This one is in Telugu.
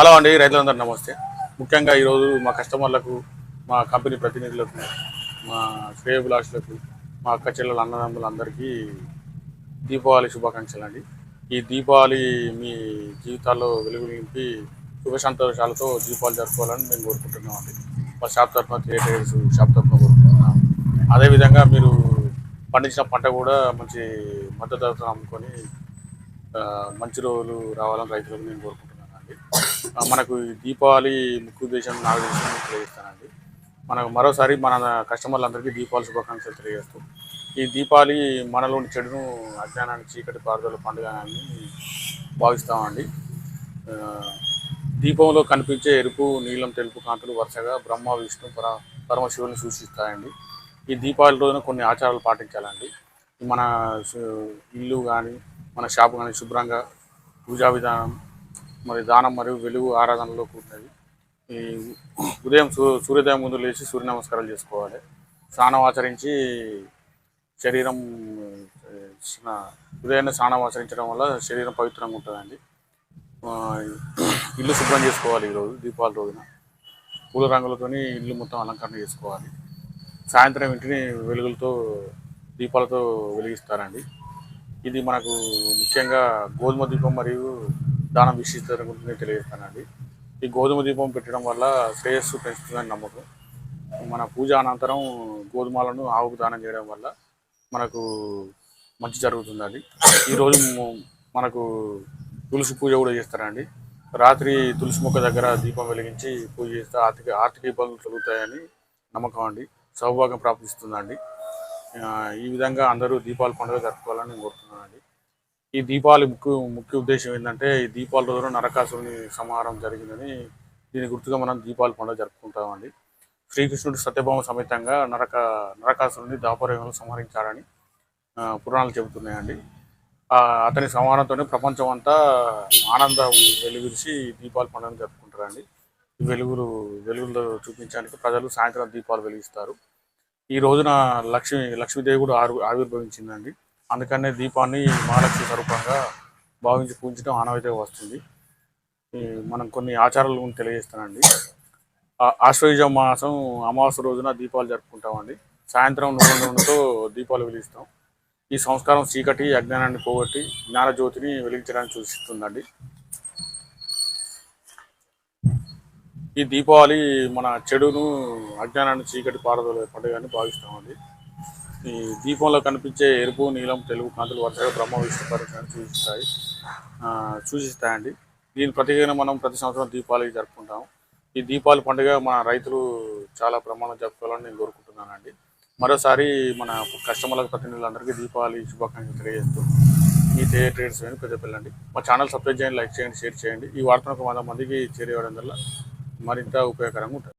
హలో అండి రైతులందరూ నమస్తే. ముఖ్యంగా ఈరోజు మా కస్టమర్లకు మా కంపెనీ ప్రతినిధులకు మా శ్రేయభిలాషులకు మా అక్క చెల్లెల అన్నదమ్ములందరికీ దీపావళి శుభాకాంక్షలు అండి. ఈ దీపావళి మీ జీవితాల్లో వెలుగు నింపి శుభ సంతోషాలతో దీపావళి జరుపుకోవాలని మేము కోరుకుంటున్నాం అండి. మా షాప్ తరఫున థియేటర్స్ షాప్ తరఫున కోరుకుంటున్నాం. అదేవిధంగా మీరు పండించిన పంట కూడా మంచి మద్దతు ధరతో అమ్ముకొని మంచి రోజులు రావాలని రైతులకు నేను కోరుకుంటున్నాను అండి. మనకు దీపావళి ముఖ్య ఉద్దేశం నాకు తెలిసిన తెలియజేస్తానండి. మనకు మరోసారి మన కస్టమర్లందరికీ దీపావళి శుభాకాంక్షలు తెలియజేస్తూ ఈ దీపావళి మనలోని చెడును అజ్ఞానాన్ని చీకటి పారుదల పండుగ అని భావిస్తామండి దీపంలో కనిపించే ఎరుపు నీలం తెలుపు కాంతులు వరుసగా బ్రహ్మ విష్ణు పర పరమశివుని సూచిస్తాయండి. ఈ దీపావళి రోజున కొన్ని ఆచారాలు పాటించాలండి. మన ఇల్లు కానీ మన షాపు కానీ శుభ్రంగా పూజా విధానం మరి దానం మరియు వెలుగు ఆరాధనలో కూడినది ఈ ఉదయం సూ సూర్యోదయం ముందు లేచి సూర్య నమస్కారాలు చేసుకోవాలి. స్నానం ఆచరించి శరీరం ఉదయాన్నే స్నానం ఆచరించడం వల్ల శరీరం పవిత్రంగా ఉంటుందండి. ఇల్లు శుభ్రం చేసుకోవాలి ఈరోజు దీపావళి రోజున. పూల రంగులతోని ఇల్లు మొత్తం అలంకరణ చేసుకోవాలి. సాయంత్రం ఇంటిని వెలుగులతో దీపాలతో వెలిగిస్తారండి. ఇది మనకు ముఖ్యంగా గోధుమ దీపం మరియు దానం విశిష్టత గురించి నేను తెలియజేస్తానండి. ఈ గోధుమ దీపం పెట్టడం వల్ల శ్రేయస్సు పెంచుతుందని నమ్మకం. మన పూజ అనంతరం గోధుమలను ఆవుకు దానం చేయడం వల్ల మనకు మంచి జరుగుతుందండి. ఈరోజు మనకు తులసి పూజ కూడా చేస్తారండి. రాత్రి తులసి మొక్క దగ్గర దీపం వెలిగించి పూజ చేస్తే ఆర్థిక ఆర్థిక ఇబ్బందులు కలుగుతాయని నమ్మకం అండి. సౌభాగ్యం ప్రాప్తిస్తుందండి. ఈ విధంగా అందరూ దీపావళి పండుగ జరుపుకోవాలని నేను కోరుతున్నానండి. ఈ దీపావళి ముఖ్య ముఖ్య ఉద్దేశం ఏంటంటే ఈ దీపావళి రోజున నరకాసురుని సంహారం జరిగిందని దీని గుర్తుగా మనం దీపావళి పండుగ జరుపుకుంటామండి. శ్రీకృష్ణుడు సత్యభామ సమేతంగా నరక నరకాసురుని దాపరయంలో సంహరించారని పురాణాలు చెబుతున్నాయండి. అతని సంహారంతోనే ప్రపంచం అంతా ఆనందం వెలుగురిసి దీపావళి పండుగను జరుపుకుంటారండి. వెలుగులు వెలుగులో చూపించడానికి ప్రజలు సాయంత్రం దీపాలు వెలిగిస్తారు. ఈ రోజున లక్ష్మి లక్ష్మీదేవి కూడా ఆవిర్భవించిందండి. అందుకనే దీపాన్ని మహాలక్ష్మి స్వరూపంగా భావించి పూజించడం ఆనవాయితీగా వస్తుంది. మనం కొన్ని ఆచారాలు తెలియజేస్తానండి. ఆశ్వయుజ మాసం అమావాస్య రోజున దీపాలు జరుపుకుంటామండి. సాయంత్రం నూనె నూనెతో దీపాలు వెలిగిస్తాం. ఈ సంస్కారం చీకటి అజ్ఞానాన్ని పోగొట్టి జ్ఞానజ్యోతిని వెలిగించడానికి సూచిస్తుందండి. ఈ దీపావళి మన చెడును అజ్ఞానాన్ని చీకటి పారదోలే పండుగని భావిస్తామండి. ఈ దీపంలో కనిపించే ఎరుపు నీలం తెలుగు కాంతులు వరుసగా బ్రహ్మ విష్ణు పరిచయాన్ని సూచిస్తాయి సూచిస్తాయండి. దీని ప్రతిగా మనం ప్రతి సంవత్సరం దీపావళి జరుపుకుంటాం ఈ దీపావళి పండుగ మన రైతులు చాలా ప్రమాణం జరుపుకోవాలని నేను కోరుకుంటున్నానండి. మరోసారి మన కస్టమర్లకు ప్రతినిధులందరికీ దీపావళి శుభాకాంక్షలు తెలియజేస్తూ మీ తే ట్రేడ్స్ అని పెద్దపిల్లండి మా ఛానల్ సబ్స్క్రైబ్ చేయండి లైక్ చేయండి షేర్ చేయండి. ఈ వార్తను ఒక వంద మందికి చేరేయడం వల్ల మరింత ఉపయోగకరంగా ఉంటుంది.